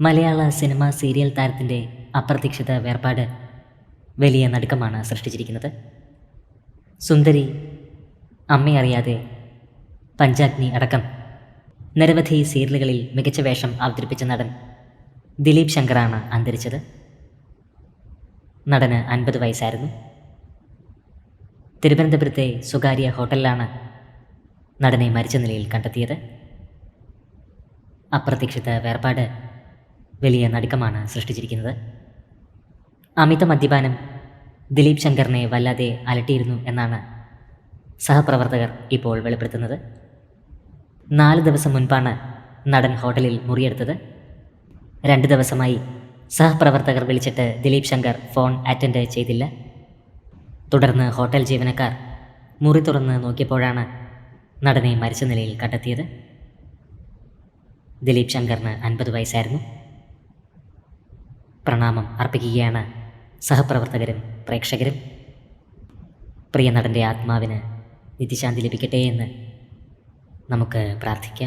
മലയാള cinema serial താരത്തിന്റെ അപ്രതീക്ഷിത വേർപാട് വലിയ നടുക്കമാണ് സൃഷ്ടിച്ചിരിക്കുന്നത്. സുന്ദരി അമ്മയറിയാതെ പഞ്ചാഗ്നി അടക്കം നിരവധി സീരിയലുകളിൽ മികച്ച വേഷം അവതരിപ്പിച്ച നടൻ ദിലീപ് ശങ്കറാണ് അന്തരിച്ചത്. നടന് അൻപത് വയസ്സായിരുന്നു. തിരുവനന്തപുരത്തെ സ്വകാര്യ ഹോട്ടലിലാണ് നടനെ മരിച്ച നിലയിൽ കണ്ടെത്തിയത്. അപ്രതീക്ഷിത വേർപാട് വലിയ നടുക്കമാണ് സൃഷ്ടിച്ചിരിക്കുന്നത്. അമിത മദ്യപാനം ദിലീപ് ശങ്കറിനെ വല്ലാതെ അലട്ടിയിരുന്നു എന്നാണ് സഹപ്രവർത്തകർ ഇപ്പോൾ വെളിപ്പെടുത്തുന്നത്. നാല് ദിവസം മുൻപാണ് നടൻ ഹോട്ടലിൽ മുറിയെടുത്തത്. രണ്ട് ദിവസമായി സഹപ്രവർത്തകർ വിളിച്ചിട്ട് ദിലീപ് ശങ്കർ ഫോൺ അറ്റൻഡ് ചെയ്തില്ല. തുടർന്ന് ഹോട്ടൽ ജീവനക്കാർ മുറി തുറന്ന് നോക്കിയപ്പോഴാണ് നടനെ മരിച്ച നിലയിൽ കണ്ടെത്തിയത്. ദിലീപ് ശങ്കറിന് അൻപത് വയസ്സായിരുന്നു. പ്രണാമം അർപ്പിക്കുകയാണ് സഹപ്രവർത്തകരും പ്രേക്ഷകരും. പ്രിയ നടന്റെ ആത്മാവിന് നിത്യശാന്തി ലഭിക്കട്ടെ എന്ന് നമുക്ക് പ്രാർത്ഥിക്കാം.